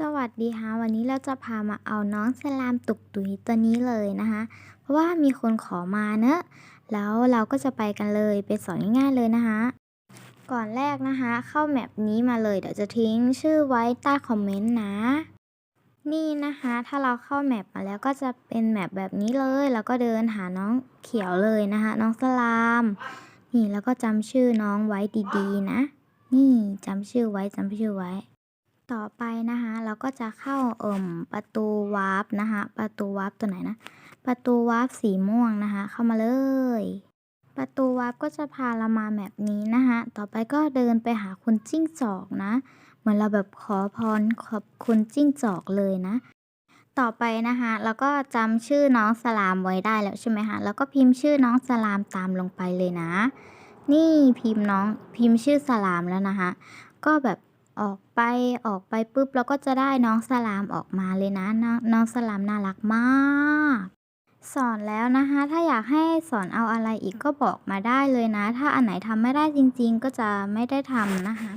สวัสดีค่ะวันนี้เราจะพามาเอาน้องสลามตุกตุยตัวนี้เลยนะคะ เพราะว่ามีคนขอมาเนอะแล้วเราก็จะไปกันเลยไปสอนง่ายๆเลยนะคะ ก่อนแรกนะคะ เข้าแมปนี้มาเลยเดี๋ยวจะทิ้งชื่อไว้ใต้คอมเมนต์นะ นี่นะคะ ถ้าเราเข้าแมปมาแล้วก็จะเป็นแมปแบบนี้เลยแล้วก็เดินหาน้องเขียวเลยนะคะ น้องสลาม นี่แล้วก็จำชื่อน้องไว้ดีๆนะ นี่จำชื่อไว้จำชื่อไว้ ต่อไปนะคะเราก็จะเข้าเอ่มประตูวาร์ปนะคะประตูวาร์ปตัวไหนนะประตูวาร์ปสีม่วงนะคะเข้ามาเลย ประตูวาร์ปก็จะพาเรามาแมปนี้นะคะต่อไปก็เดินไปหาคุณจิ้งจอกนะ เหมือนเราแบบขอพรขอบคุณจิ้งจอกเลยนะ ต่อไปนะคะเราก็จำชื่อน้องสลามไว้ได้แล้วใช่ไหมคะแล้วก็พิมพ์ชื่อน้องสลามตามลงไปเลยนะ นี่พิมพ์น้องพิมพ์ชื่อสลามแล้วนะคะก็แบบ ออกไปออกไปปุ๊บเราก็จะได้น้องสลามออกมาเลยนะน้องน้องสลามน่ารักมาก สอนแล้วนะคะ ถ้าอยากให้สอนเอาอะไรอีกก็บอกมาได้เลยนะ ถ้าอันไหนทำไม่ได้จริง ๆ ก็จะไม่ได้ทำนะคะ